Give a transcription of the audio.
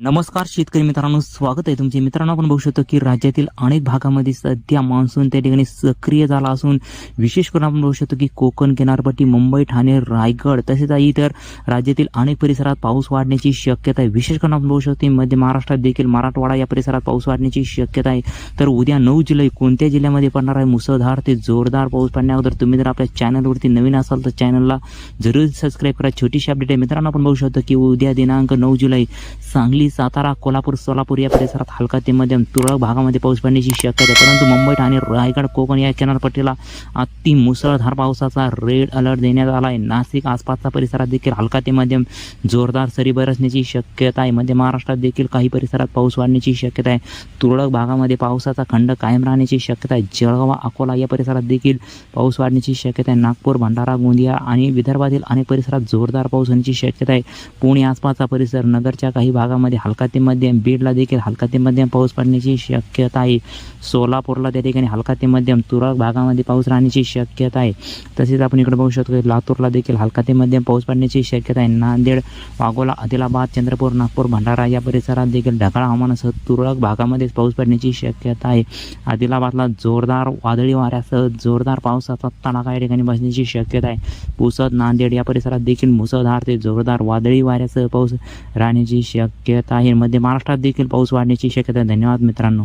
नमस्कार शेतकरी मित्रांनो स्वागत आहे तुमचे. मित्रांनो आपण बघू शकतो की राज्यातील अनेक भागामध्ये सध्या मान्सून त्या ठिकाणी सक्रिय झाला असून विशेष करून आपण बघू शकतो की कोकण किनारपट्टी मुंबई ठाणे रायगड तसेच इतर राज्यातील अनेक परिसरात पाऊस वाढण्याची शक्यता आहे. विशेष करून आपण बघू शकतो मध्य महाराष्ट्रात देखील मराठवाडा या परिसरात पाऊस वाढण्याची शक्यता आहे. तर उद्या नऊ जुलै कोणत्या जिल्ह्यामध्ये पडणार आहे? मुसळधार ते जोरदार पाऊस पडण्याअगोदर तुम्ही जर आपल्या चॅनलवरती नवीन असाल तर चॅनलला जरूर सबस्क्राईब करा. छोटीशी अपडेट आहे. मित्रांनो आपण बघू शकतो की उद्या दिनांक नऊ जुलै सांगली सातारा कोल्हापूर सोलापूर या परिसरात हलका ते मध्यम तुरळक भागामध्ये पाऊस पडण्याची शक्यता आहे. परंतु मुंबई ठाणे रायगड कोकण या किनारपट्टीला अति मुसळधार पावसाचा रेड अलर्ट देण्यात आला आहे. नाशिक आसपासचा परिसरात देखील हलका ते मध्यम जोरदार सरी बरसण्याची शक्यता आहे. मध्य महाराष्ट्रात देखील काही परिसरात पाऊस वाढण्याची शक्यता आहे. तुरळक भागामध्ये पावसाचा खंड कायम राहण्याची शक्यता आहे. जळगाव अकोला या परिसरात देखील पाऊस वाढण्याची शक्यता आहे. नागपूर भंडारा गोंदिया आणि विदर्भातील अनेक परिसरात जोरदार पाऊस होण्याची शक्यता आहे. पुणे आसपासचा परिसर नगरच्या काही भागामध्ये हलका ते मध्यम बीडला देखील हलका ते मध्यम पाऊस पडण्याची शक्यता आहे. सोलापूरला त्या ठिकाणी हलका ते मध्यम तुरळक भागामध्ये पाऊस राहण्याची शक्यता आहे. तसेच आपण इकडे बघू शकतो की लातूरला देखील हलका ते मध्यम पाऊस पडण्याची शक्यता आहे. नांदेड वाघोला आदिलाबाद चंद्रपूर नागपूर भंडारा या परिसरात देखील ढगाळ हवामानासह तुरळक भागामध्ये पाऊस पडण्याची शक्यता आहे. आदिलाबादला जोरदार वादळी वाऱ्यासह जोरदार पावसाचा तडाखा या ठिकाणी बसण्याची शक्यता आहे. पुसद नांदेड या परिसरात देखील मुसळधार ते जोरदार वादळी वाऱ्यासह पाऊस राहण्याची शक्यता आहे. मध्य महाराष्ट्रात देखील पाऊस वाढण्याची शक्यता धन्यवाद मित्रांनो.